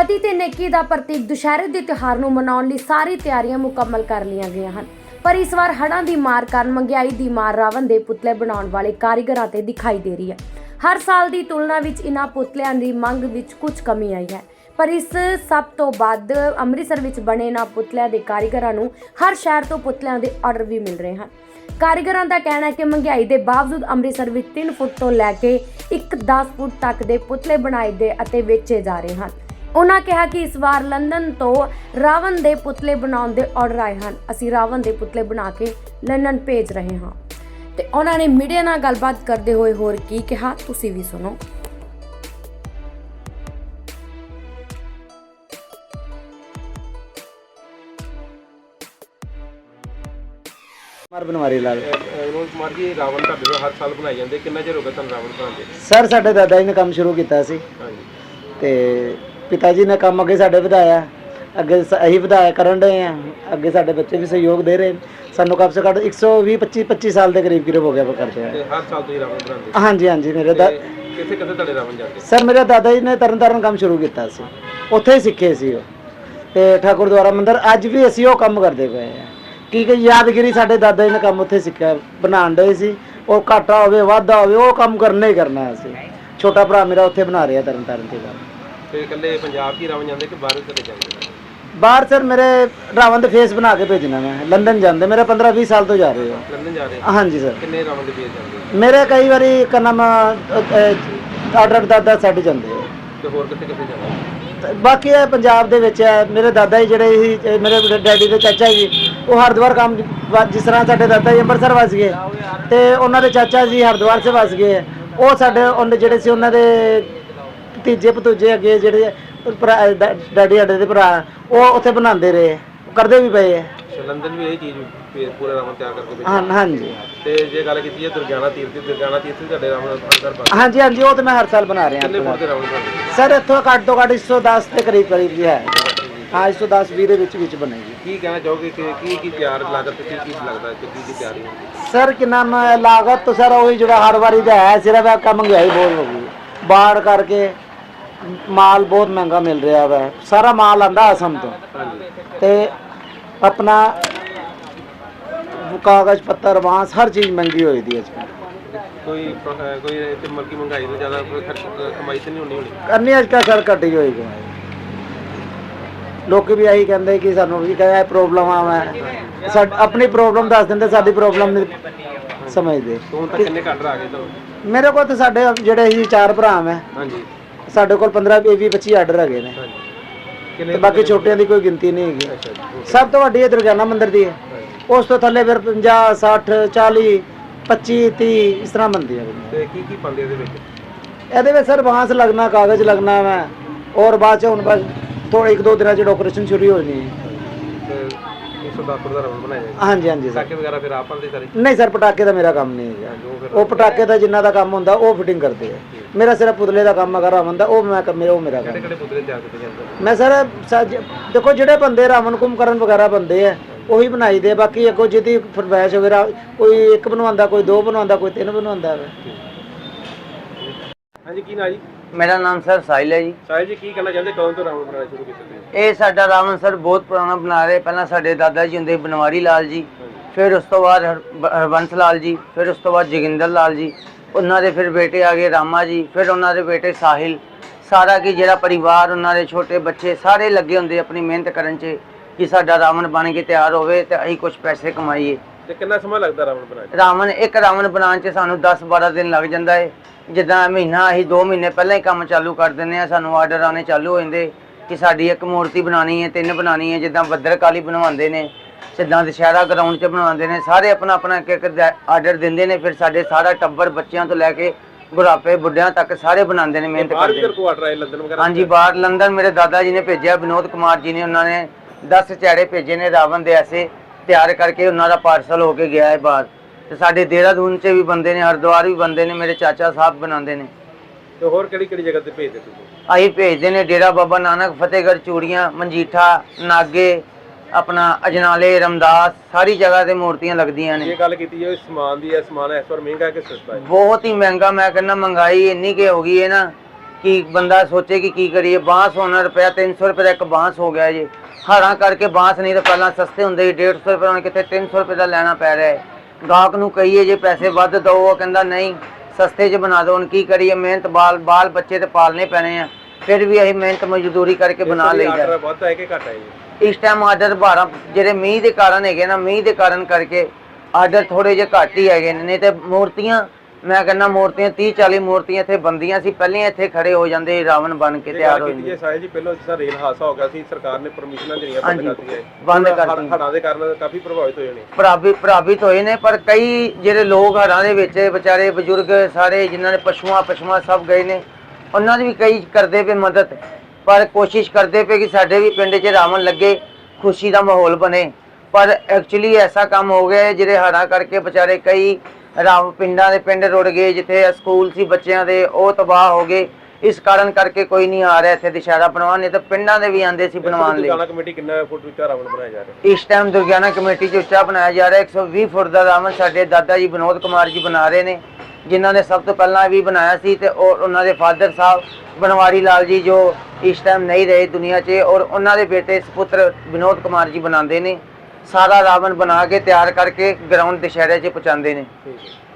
ਪਤੀ ਤੇ ਨੇਕੀ ਦਾ ਪ੍ਰਤੀਕ ਦੁਸ਼ਹਿਰੇ ਦੇ ਤਿਉਹਾਰ ਨੂੰ ਮਨਾਉਣ ਲਈ ਸਾਰੀ ਤਿਆਰੀਆਂ ਮੁਕੰਮਲ ਕਰ ਲਈਆਂ ਗਈਆਂ ਹਨ। ਪਰ ਇਸ ਵਾਰ ਹੜ੍ਹਾਂ ਦੀ ਮਾਰ ਕਾਰਨ ਮਹਿੰਗਾਈ ਦੀ ਮਾਰ ਰਾਵਣ ਦੇ ਪੁਤਲੇ ਬਣਾਉਣ ਵਾਲੇ ਕਾਰੀਗਰਾਂ ਤੇ ਦਿਖਾਈ ਦੇ ਰਹੀ ਹੈ। ਹਰ ਸਾਲ ਦੀ ਤੁਲਨਾ ਵਿੱਚ ਇਨ੍ਹਾਂ ਪੁਤਲਿਆਂ ਦੀ ਮੰਗ ਵਿੱਚ ਕੁਝ ਕਮੀ ਆਈ ਹੈ। ਪਰ ਇਸ ਸਭ ਤੋਂ ਵੱਧ ਅੰਮ੍ਰਿਤਸਰ ਵਿੱਚ ਬਣੇ ਇਨ੍ਹਾਂ ਪੁਤਲਿਆਂ ਦੇ ਕਾਰੀਗਰਾਂ ਨੂੰ ਹਰ ਸ਼ਹਿਰ ਤੋਂ ਪੁਤਲਿਆਂ ਦੇ ਆਰਡਰ ਵੀ ਮਿਲ ਰਹੇ ਹਨ। ਕਾਰੀਗਰਾਂ ਦਾ ਕਹਿਣਾ ਹੈ ਕਿ ਮਹਿੰਗਾਈ ਦੇ ਬਾਵਜੂਦ ਅੰਮ੍ਰਿਤਸਰ ਵਿੱਚ 3 ਫੁੱਟ ਤੋਂ ਲੈ ਕੇ ਇੱਕ 10 ਫੁੱਟ ਤੱਕ ਦੇ ਪੁਤਲੇ ਬਣਾਏ ਦੇ ਅਤੇ ਵੇਚੇ ਜਾ ਰਹੇ ਹਨ। ਉਹਨਾਂ ਕਿਹਾ ਕਿ ਇਸ ਵਾਰ ਲੰਡਨ ਤੋਂ ਰਾਵਣ ਦੇ ਪੁਤਲੇ ਬਣਾਉਣ ਦੇ ਆਰਡਰ ਆਏ ਹਨ। ਅਸੀਂ ਰਾਵਣ ਦੇ ਪੁਤਲੇ ਬਣਾ ਕੇ ਲੰਡਨ ਭੇਜ ਰਹੇ ਹਾਂ। ਤੇ ਉਹਨਾਂ ਨੇ ਮੀਡੀਆ ਨਾਲ ਗੱਲਬਾਤ ਕਰਦੇ ਹੋਏ ਹੋਰ ਕੀ ਕਿਹਾ ਤੁਸੀਂ ਵੀ ਸੁਣੋ। ਮਰ ਬਨਵਾਰੀ ਲਾਲ। ਕੁਮਾਰ ਜੀ ਰਾਵਣ ਤੁਹਾਡੇ ਕੋਲ ਹਰ ਸਾਲ ਬਣਾਏ ਜਾਂਦੇ। ਕਿੰਨਾ ਚਿਰ ਹੋ ਗਿਆ ਤੁਹਾਨੂੰ ਰਾਵਣ ਬਣਾਉਂਦੇ ਸਰ ਸਾਡੇ ਦਾਦਾ ਜੀ ਨੇ ਕੰਮ ਸ਼ੁਰੂ ਕੀਤਾ ਸੀ। ਹਾਂਜੀ। ਤੇ ਪਿਤਾ ਜੀ ਨੇ ਕੰਮ ਅੱਗੇ ਸਾਡੇ ਵਧਾਇਆ। ਅੱਗੇ ਸ- ਅਸੀਂ ਵਧਾਇਆ ਕਰਨ ਰਹੇ ਆ। ਅੱਗੇ ਸਾਡੇ ਬੱਚੇ ਵੀ ਸਹਿਯੋਗ ਦੇ ਰਹੇ। ਨੇ। ਸਾਨੂੰ ਕਮ ਸੇ ਘੱਟ 120 25 25 ਸਾਲ ਦੇ ਕਰੀਬ ਕਰੀਬ ਹੋ ਗਿਆ ਕਰਦੇ ਆ ਤੇ ਹਰ ਸਾਲ ਤੁਸੀਂ ਰਾਵਣ ਬਣਾਉਂਦੇ ਹਾਂਜੀ ਹਾਂਜੀ ਮੇਰੇ ਦਾ ਤੇ ਕਿੱਥੇ ਕਿੱਥੇ ਤੁਹਾਡੇ ਰਾਵਣ ਜਾਂਦੇ ਸਰ ਮੇਰੇ ਦਾਦਾ ਜੀ ਨੇ ਤਰਨ ਤਾਰਨ ਕੰਮ ਸ਼ੁਰੂ ਕੀਤਾ ਸੀ। ਉੱਥੇ ਹੀ ਸਿੱਖੇ ਸੀ ਉਹ। ਤੇ ਠਾਕੁਰ ਦੁਆਰਾ ਮੰਦਿਰ ਅੱਜ ਵੀ ਅਸੀਂ ਉਹ ਕੰਮ ਕਰਦੇ ਪਏ ਆ। ਕੀ ਕਿ ਯਾਦਗਿਰੀ ਸਾਡੇ ਦਾਦਾ ਜੀ ਨੇ ਕੰਮ ਉੱਥੇ ਸਿੱਖਿਆ। ਬਣਾਉਣ ਦੇ ਸੀ। ਉਹ ਘਾਟਾ ਹੋਵੇ ਵਾਧਾ ਹੋਵੇ ਉਹ ਕੰਮ ਕਰਨਾ ਹੀ ਕਰਨਾ ਅਸੀਂ। ਛੋਟਾ ਭਰਾ ਮੇਰਾ ਉੱਥੇ ਬਣਾ ਰਿਹਾ ਤਰਨ ਤਾਰਨ ਤੇ ਕੰਮ। ਤੇ ਇਕੱਲੇ ਪੰਜਾਬ 'ਚ ਹੀ ਰਾਵਣ ਜਾਂਦੇ ਕਿ ਬਾਹਰ ਚਲੇ ਜਾਂਦੇ? ਬਾਹਰ ਸਰ ਮੇਰੇ ਰਾਵਣ ਦੇ ਫੇਸ ਬਣਾ ਕੇ ਭੇਜਣਾ ਮੈਂ। ਲੰਡਨ ਜਾਂਦੇ। ਮੇਰੇ 15 20 ਸਾਲ ਤੋਂ ਜਾ ਰਹੇ ਹੋ। ਲੰਡਨ ਜਾ ਰਹੇ ਹਾਂਜੀ ਸਰ। ਕਿੰਨੇ ਰਾਵਣ ਦੇ ਵੇਚ ਜਾਂਦੇ? ਮੇਰੇ ਕਈ ਵਾਰੀ ਕਨਮ ਆਰਡਰ ਦਾਦਾ ਛੱਡ ਜਾਂਦੇ ਆ। ਤੇ ਹੋਰ ਕਿੱਥੇ ਕਿੱਥੇ ਜਾਂਦੇ? ਬਾਕੀ ਇਹ ਪੰਜਾਬ ਦੇ ਵਿੱਚ ਹੈ। ਮੇਰੇ ਦਾਦਾ ਜੀ ਜਿਹੜੇ ਸੀ ਮੇਰੇ ਡੈਡੀ ਦੇ ਚਾਚਾ ਜੀ ਉਹ ਹਰਿਦੁਆਰ ਕੰਮ ਜਿਸ ਤਰ੍ਹਾਂ ਸਾਡੇ ਦਾਦਾ ਜੀ ਅੰਮ੍ਰਿਤਸਰ ਵਸ ਗਏ। ਤੇ ਉਹਨਾਂ ਦੇ ਚਾਚਾ ਜੀ ਹਰਿਦੁਆਰ ਸੇ ਵਸ ਗਏ। ਉਹ ਸਾਡੇ ਉਹਨੇ ਜਿਹੜੇ ਸੀ ਉਹਨਾਂ ਦੇ ਭਤੀਜੇ ਭਤੂਜੇ ਅੱਗੇ ਜਿਹੜੇ ਭਰਾ ਡੈ- ਡੈਡੀ ਸਾਡੇ ਦੇ ਭਰਾ ਉਹ ਉੱਥੇ ਬਣਾਉਂਦੇ ਰਹੇ। ਕਰਦੇ ਵੀ ਪਏ ਹੈ ਅੱਛਾ ਲੰਡਨ ਵੀ ਇਹ ਚੀਜ਼ ਵੀ ਪੂਰਾ ਰਾਵਣ ਤਿਆਰ ਕਰਕੇ ਭੇਜਦੇ ਹਾਂ ਹਾਂਜੀ। ਤੇ ਜੇ ਗੱਲ ਕੀਤੀ ਹੈ ਦੁਰਗਿਆਨਾ ਤੀਰਥ ਦੀ ਦੁਰਗਿਆਨਾ ਤੀਰਥ ਵੀ ਤੁਹਾਡੇ ਰਾਵਣ ਅੰਦਰ ਬਣ ਹਾਂਜੀ ਹਾਂਜੀ ਉਹ ਤਾਂ ਮੈਂ ਹਰ ਸਾਲ ਬਣਾ ਰਿਹਾ ਫੁੱਟ ਦੇ ਰਾਵਣ ਬਣਦੇ ਸਰ ਇੱਥੋਂ ਘੱਟ ਤੋਂ ਘੱਟ 110 ਦੇ ਕਰੀਬ ਕਰੀਬ ਜੀ ਹੈ। ਹਾਂ 110 20 ਦੇ ਵਿੱਚ ਵਿੱਚ ਬਣੇਗੀ। ਕੀ ਕਹਿਣਾ ਚਾਹੋਗੇ ਕਿ ਕੀ ਕੀ ਤਿਆਰ ਲਾਗਤ ਤੇ ਕੀ ਕੀ ਲੱਗਦਾ ਕਿ ਕੀ ਕੀ ਤਿਆਰੀ ਹੁੰਦੀ ਸਰ ਕਿ ਨਾਮ ਹੈ, ਲਾਗਤ ਤਾਂ ਸਰ ਉਹੀ ਜਿਹੜਾ ਹਰ ਵਾਰੀ ਦਾ ਹੈ ਸਿਰਫ ਇਹ ਕੰਮ ਮਹਿੰਗਾਈ ਬਹੁਤ ਹੋ ਗਈ। ਬਾੜ ਕਰਕੇ ਮਾਲ ਬਹੁਤ ਮਹਿੰਗਾ ਮਿਲ ਰਿਹਾ ਵਾ। ਸਾਰਾ ਮਾਲ ਆਂਦਾ ਅਸਮ ਤੋਂ। ਤੇ ਆਪਣਾ ਕਾਗਜ਼ ਪੱਤਰ ਬਾਂਸ ਹਰ ਚੀਜ਼ ਮਹਿੰਗੀ ਹੋਈ ਦੀ ਅੱਜ। ਕੋਈ ਕੋਈ ਤੇ ਮਲਕੀ ਮਹਿੰਗਾਈ ਤੋਂ ਜ਼ਿਆਦਾ ਕੋਈ ਖਰਚ ਕਮਾਈ ਤੇ ਨਹੀਂ ਹੋਣੀ ਹੋਣੀ? ਕਰਨੀ ਅੱਜ ਕੱਲ੍ਹ ਸਰ ਘਟੀ ਹੋਈ ਕਮਾਈ ਲੋਕ ਵੀ ਇਹੀ ਕਹਿੰਦੇ ਕਿ ਸਾਨੂੰ ਵੀ ਕਹਿੰਦਾ ਪ੍ਰੋਬਲਮ ਆ ਮੈਂ ਆਪਣੀ ਪ੍ਰੋਬਲਮ ਦੱਸ ਦਿੰਦੇ ਸਾਡੀ ਪ੍ਰੋਬਲਮ ਨਹੀਂ ਸਮਝਦੇ। ਤੇ ਤੱਕ ਕਿੰਨੇ ਘੱਟ ਆ ਗਏ ਮੇਰੇ ਕੋਲ ਤਾਂ ਸਾਡੇ ਜਿਹੜੇ ਅਸੀਂ ਚਾਰ ਭਰਾ ਮੈਂ ਹਾਂਜੀ। ਸਾਡੇ ਕੋਲ 15 20 25 ਆਰਡਰ ਹੈਗੇ ਨੇ। ਤੇ ਬਾਕੀ ਛੋਟਿਆਂ ਦੀ ਕੋਈ ਗਿਣਤੀ ਨਹੀਂ ਹੈਗੀ। ਸਭ ਤੋਂ ਵੱਡੀ ਇਹ ਦੁਰਗਿਆਨਾ ਮੰਦਿਰ ਦੀ ਹੈ। ਉਸ ਤੋਂ ਥੱਲੇ ਫਿਰ 50 60 40 25 30 ਇਸ ਤਰ੍ਹਾਂ ਬਣਦੀਆਂ ਨੇ। ਤੇ ਕੀ ਕੀ ਪਾਉਂਦੇ ਇਹਦੇ ਵਿੱਚ? ਇਹਦੇ ਵਿੱਚ ਸਰ ਬਾਂਸ ਲੱਗਣਾ ਕਾਗਜ਼ ਲੱਗਣਾ ਵਾ ਔਰ ਬਾਅਦ ਚ ਹੁਣ ਬਸ ਥੋੜੇ ਇੱਕ ਦੋ ਦਿਨਾਂ ਚ ਡੈਕੋਰੇਸ਼ਨ ਸ਼ੁਰੂ ਹੋ ਜਾਣੀ ਹੈ। ਤੇ 110 ਫੁੱਟ ਦਾ ਰਾਵਣ ਬਣਾਇਆ ਜਾਏਗਾ ਹਾਂਜੀ ਹਾਂਜੀ ਸਰ। ਸਾਕੇ ਵਗੈਰਾ ਫਿਰ ਆਪ ਪਾਉਂਦੇ ਸਾਰੇ? ਨਹੀਂ ਸਰ ਪਟਾਕੇ ਦਾ ਮੇਰਾ ਕੰਮ ਨਹੀਂ ਹੈਗਾ। ਜੋ ਫਿਰ ਉਹ ਪਟਾਕੇ ਦਾ ਜਿੰਨਾ ਦਾ ਕੰਮ ਹੁੰਦਾ ਉਹ ਫਿਟਿੰਗ ਕਰਦੇ ਆ। ਮੇਰਾ ਸਿਰਫ ਪੁਤਲੇ ਦਾ ਕੰਮ ਅਗਰ ਰਾਵਣ ਦਾ ਉਹ ਮੈਂ ਮੇਰਾ ਉਹ ਮੇਰਾ ਕੰਮ। ਕਿਹੜੇ ਕਿਹੜੇ ਪੁਤਲੇ ਤਿਆਰ ਕੀਤੇ ਜਾਂਦੇ ਨੇ? ਮੈਂ ਸਰ ਦੇਖੋ ਜਿਹੜੇ ਬੰਦੇ ਰਾਵਣ ਕੁੰਭਕਰਨ ਵਗੈਰਾ ਬੰਦੇ ਆ ਉਹੀ ਬਣਾਈ ਦੇ ਬਾਕੀ ਅੱਗੋਂ ਜਿਹਦੀ ਫਰਮੈਸ਼ ਵਗੈਰਾ ਕੋਈ ਇੱਕ ਬਣਵਾਉਂਦਾ ਕੋਈ ਦੋ ਬਣਵਾਉਂਦਾ ਕੋਈ ਤਿੰਨ ਬਣਵਾਉਂਦਾ ਵਾ। ਹਾਂਜੀ ਕੀ ਨਾ ਜੀ? ਮੇਰਾ ਨਾਮ ਸਰ ਸਾਹਿਲ ਹੈ ਜੀ। ਸਾਹਿਬ ਜੀ ਕੀ ਕਹਿਣਾ ਚਾਹੁੰਦੇ? ਕਦੋਂ ਤੋਂ ਰਾਵਣ ਬਣਾਉਣਾ ਸ਼ੁਰੂ ਕੀਤਾ ਤੁਸੀਂ? ਇਹ ਸਾਡਾ ਰਾਵਣ ਸਰ ਬਹੁਤ ਪੁਰਾਣਾ ਬਣਾ ਰਹੇ। ਪਹਿਲਾਂ ਸਾਡੇ ਦਾਦਾ ਜੀ ਹੁੰਦੇ ਬਨਵਾਰੀ ਲਾਲ ਜੀ ਫਿਰ ਉਸ ਤੋਂ ਬਾਅਦ ਹਰ- ਬ- ਹਰਬੰਸ ਲਾਲ ਜੀ ਫਿਰ ਉਸ ਤੋਂ ਬਾਅਦ ਜੋਗਿੰਦਰ ਲਾਲ ਜੀ। ਉਹਨਾਂ ਦੇ ਫਿਰ ਬੇਟੇ ਆ ਗਏ ਰਾਮਾ ਜੀ ਫਿਰ ਉਹਨਾਂ ਦੇ ਬੇਟੇ ਸਾਹਿਲ। ਸਾਰਾ ਕੀ ਜਿਹੜਾ ਪਰਿਵਾਰ ਉਹਨਾਂ ਦੇ ਛੋਟੇ ਬੱਚੇ ਸਾਰੇ ਲੱਗੇ ਹੁੰਦੇ ਆਪਣੀ ਮਿਹਨਤ ਕਰਨ 'ਚ ਕਿ ਸਾਡਾ ਰਾਵਣ ਬਣ ਕੇ ਤਿਆਰ ਹੋਵੇ ਤੇ ਅਸੀਂ ਕੁਝ ਪੈਸੇ ਕਮਾਈਏ। ਤੇ ਕਿੰਨਾ ਸਮਾਂ ਲੱਗਦਾ ਰਾਵਣ ਬਣਾਉਣ 'ਚ? ਰਾਵਣ ਇੱਕ ਰਾਵਣ ਬਣਾਉਣ 'ਚ ਸਾਨੂੰ 10-12 ਦਿਨ ਲੱਗ ਜਾਂਦਾ ਹੈ ਜਿੱਦਾਂ ਮਹੀਨਾ ਅਸੀਂ 2 ਮਹੀਨੇ ਪਹਿਲਾਂ ਹੀ ਕੰਮ ਚਾਲੂ ਕਰ ਦਿੰਦੇ ਆ ਸਾਨੂੰ ਆਰਡਰ ਆਣੇ ਚਾਲੂ ਹੋ ਜਾਂਦੇ ਕਿ ਸਾਡੀ ਇੱਕ ਮੂਰਤੀ ਬਣਾਣੀ ਹੈ ਤਿੰਨ ਬਣਾਣੀ ਹੈ ਜਿੱਦਾਂ ਬੱਦਰਕਾਲੀ ਬਣਵਾਉਂਦੇ ਨੇ ਸਿੱਧਾਂ ਦੁਸ਼ਹਿਰਾ ਗਰਾਊਂਡ 'ਚ ਬਣਵਾਉਂਦੇ ਨੇ ਸਾਰੇ ਆਪਣਾ ਆਪਣਾ ਇੱਕ ਇੱਕ ਆਰਡਰ ਦਿੰਦੇ ਨੇ ਫਿਰ ਸਾਡੇ ਸਾਰਾ ਟੱਬਰ ਬੱਚਿਆਂ ਤੋਂ ਲੈ ਕੇ ਬੁਢਾਪੇ ਬੁੱਢਿਆਂ ਤੱਕ ਸਾਰੇ ਬਣਾਉਂਦੇ ਨੇ ਮਿਹਨਤ ਕਰਦੇ ਨੇ। ਹਾਂਜੀ ਬਾਹਰ ਲੰਡਨ ਮੇਰੇ ਦਾਦਾ ਜੀ ਨੇ ਭੇਜਿਆ ਵਿਨੋਦ ਕੁਮਾਰ ਜੀ ਨੇ ਉਹਨਾਂ ਨੇ 10 ਚਿਹੜੇ ਭੇਜੇ ਨੇ ਰਾਵਣ ਦੇ ਐਸੇ ਤਿਆਰ ਕਰਕੇ ਉਹਨਾਂ ਦਾ ਪਾਰਸਲ ਹੋ ਕੇ ਗਿਆ ਹੈ ਬਾਹਰ। ਤੇ ਸਾਡੇ ਦੇਹਰਾਦੂਨ 'ਚ ਵੀ ਬੰਦੇ ਨੇ ਹਰਿਦੁਆਰ ਵੀ ਬੰਦੇ ਨੇ ਮੇਰੇ ਚਾਚਾ ਸਾਹਿਬ ਬਣਾਉਂਦੇ ਨੇ। ਤੇ ਹੋਰ ਕਿਹੜੀ ਕਿਹੜੀ ਜਗ੍ਹਾ ਤੇ ਭੇਜਦੇ ਤੁਸੀਂ? ਅਸੀਂ ਭੇਜਦੇ ਨੇ ਡੇਰਾ ਬਾਬਾ ਨਾਨਕ ਫਤਿਹਗੜ੍ਹ ਚੂੜੀਆਂ ਮਨਜੀਠਾ ਨਾਗੇ ਆਪਣਾ ਅਜਨਾਲੇ ਰਮਦਾਸ ਸਾਰੀ ਜਗ੍ਹਾ ਤੇ ਮੂਰਤੀਆਂ ਲੱਗਦੀਆਂ ਨੇ। ਜੇ ਗੱਲ ਕੀਤੀ ਜਾਵੇ ਸਮਾਨ ਦੀ ਹੈ ਸਮਾਨ ਇਸ ਵਾਰ ਮਹਿੰਗਾ ਕਿ ਸਸਤਾ ਹੈ? ਬਹੁਤ ਹੀ ਮਹਿੰਗਾ ਮੈਂ ਕਹਿੰਦਾ ਮਹਿੰਗਾਈ ਇੰਨੀ ਕਿ ਹੋ ਗਈ ਹੈ ਨਾ ਕਿ ਬੰਦਾ ਸੋਚੇ ਕਿ ਕੀ ਕਰੀਏ ਬਾਂਸ ਹੋਣਾ ਰੁਪਇਆ 300 ਰੁਪਏ ਦਾ ਇੱਕ ਬਾਂਸ ਹੋ ਗਿਆ ਜੀ। ਹੜਾਂ ਕਰਕੇ ਬਾਂਸ ਨਹੀਂ ਤਾਂ ਪਹਿਲਾਂ ਸਸਤੇ ਹੁੰਦੇ ਸੀ 150 ਰੁਪਏ ਹੁਣ ਕਿਤੇ 300 ਰੁਪਏ ਦਾ ਲੈਣਾ ਪੈ ਰਿਹਾ ਹੈ। ਗਾਹਕ ਨੂੰ ਕਹੀਏ ਜੇ ਪੈਸੇ ਵੱਧ ਦਿਓ ਉਹ ਕਹਿੰਦਾ ਨਹੀਂ ਸਸਤੇ 'ਚ ਬਣਾ ਦਿਓ ਹੁਣ ਕੀ ਕਰੀਏ? ਮਿਹਨਤ ਬਾਲ ਬਾਲ ਬੱਚੇ ਤੇ ਪਾਲਨੇ ਪੈਣੇ ਆ। ਫਿਰ ਵੀ ਅਸੀਂ ਮਿਹਨਤ ਮਜ਼ਦੂਰੀ ਕਰਕੇ ਬਣਾ ਲਈਦਾ ਆਰਡਰ ਵੱਧ ਹੈ ਕਿ ਘੱਟ ਹੈ ਜੀ ਇਸ ਟਾਈਮ ਆਰਡਰ 12 ਜਿਹੜੇ ਮੀਂਹ ਦੇ ਕਾਰਨ ਹੈਗੇ ਨਾ ਮੀਂਹ ਦੇ ਕਾਰਨ ਕਰਕੇ ਆਰਡਰ ਥੋੜੇ ਜਿਹੇ ਘੱਟ ਹੀ ਹੈਗੇ ਨੇ ਨਹੀਂ ਤੇ ਮੂਰਤੀਆਂ ਮੈਂ ਕਹਿੰਦਾ ਮੂਰਤੀਆਂ 30 40 ਮੂਰਤੀਆਂ ਇੱਥੇ ਬੰਦੀਆਂ ਸੀ ਪਹਿਲੇ ਇੱਥੇ ਖੜੇ ਹੋ ਜਾਂਦੇ ਰਾਵਣ ਬਣ ਕੇ ਤਿਆਰ ਹੋ ਜਾਂਦੇ ਜੇ ਸਾਹਿਲ ਜੀ ਪਹਿਲਾਂ ਜਿਸ ਤਰ੍ਹਾਂ ਰੇਲ ਹਾਦਸਾ ਹੋ ਗਿਆ ਸੀ ਸਰਕਾਰ ਨੇ ਪਰਮਿਸ਼ਨਾਂ ਜਿਹੜੀਆਂ ਬੰਦ ਹਾਂਜੀ, ਕਰਤੀਆਂ ਹੈ। ਬੰਦ ਹੁਣ ਹੜ੍ਹ- ਕਰਤੀਆਂ। ਹੜ੍ਹਾਂ ਦੇ ਕਾਰਨ ਕਾਫੀ ਪ੍ਰਭਾਵਿਤ ਹੋਏ ਨੇ ਪ੍ਰਭਾਵਿਤ ਪ੍ਰਭਾਵਿਤ ਹੋਏ ਨੇ ਪਰ ਕਈ ਜਿਹੜੇ ਲੋਕ ਹੜ੍ਹਾਂ ਦੇ ਵਿੱਚ ਵਿਚਾਰੇ ਬਜ਼ੁਰਗ ਸਾਰੇ ਜਿਨ੍ਹਾਂ ਨੇ ਪਸ਼ੂਆਂ ਪਸ਼ੂਆਂ ਸਭ ਗਏ ਨੇ ਉਹਨਾਂ ਦੀ ਵੀ ਕਈ ਕਰਦੇ ਪਏ ਮਦਦ ਪਰ ਕੋਸ਼ਿਸ਼ ਕਰਦੇ ਪਏ ਕਿ ਸਾਡੇ ਵੀ ਪਿੰਡ 'ਚ ਰਾਵਣ ਲੱਗੇ ਖੁਸ਼ੀ ਦਾ ਮਾਹੌਲ ਬਣੇ ਪਰ ਐਕਚੁਅਲੀ ਐਸਾ ਕੰਮ ਹੋ ਗਿਆ ਜਿਹੜੇ ਹੜ੍ਹਾਂ ਕਰਕੇ ਵਿਚਾਰੇ ਕਈ ਰਾਵ ਪਿੰਡਾਂ ਦੇ ਪਿੰਡ ਰੁੜ ਗਏ ਜਿੱਥੇ ਸਕੂਲ ਸੀ ਬੱਚਿਆਂ ਦੇ ਉਹ ਤਬਾਹ ਹੋ ਗਏ। ਇਸ ਕਾਰਨ ਕਰਕੇ ਕੋਈ ਨਹੀਂ ਆ ਰਿਹਾ ਇੱਥੇ ਦੁਸ਼ਹਿਰਾ ਬਣਵਾਉਣ ਨਹੀਂ ਤਾਂ ਪਿੰਡਾਂ ਦੇ ਵੀ ਆਂਦੇ ਸੀ ਬਣਵਾਉਣ ਲਈ। ਦੁਰਗਾਣਾ ਕਮੇਟੀ ਕਿੰਨਾ ਫੁੱਟ ਉੱਚਾ ਰਾਵਣ ਬਣਾਇਆ ਜਾ ਰਿਹਾ? ਇਸ ਟਾਈਮ ਦੁਰਗਿਆਨਾ ਕਮੇਟੀ 'ਚ ਉੱਚਾ ਬਣਾਇਆ ਜਾ ਰਿਹਾ 120 ਫੁੱਟ ਦਾ ਰਾਵਣ ਸਾਡੇ ਦਾਦਾ ਜੀ ਵਿਨੋਦ ਕੁਮਾਰ ਜੀ ਬਣਾ ਰਹੇ ਨੇ ਜਿਨ੍ਹਾਂ ਨੇ ਸਭ ਤੋਂ ਪਹਿਲਾਂ ਵੀ ਬਣਾਇਆ ਸੀ ਤੇ ਉਹ ਉਹਨਾਂ ਦੇ ਫਾਦਰ ਸਾਹਿਬ ਬਨਵਾਰੀ ਲਾਲ ਜੀ ਜੋ ਇਸ ਟਾਈਮ ਨਹੀਂ ਰਹੇ ਦੁਨੀਆ 'ਚ ਔਰ ਉਹਨਾਂ ਦੇ ਬੇਟੇ ਸੁਪੁੱਤਰ ਵਿਨੋਦ ਕੁਮਾਰ ਜੀ ਬਣਾਉਂਦੇ ਨੇ। ਸਾਰਾ ਰਾਵਣ ਬਣਾ ਕੇ ਤਿਆਰ ਕਰਕੇ ਗਰਾਊਂਡ ਦੁਸ਼ਹਿਰੇ 'ਚ ਪਹੁੰਚਾਉਂਦੇ ਨੇ। ਠੀਕ ਹੈ।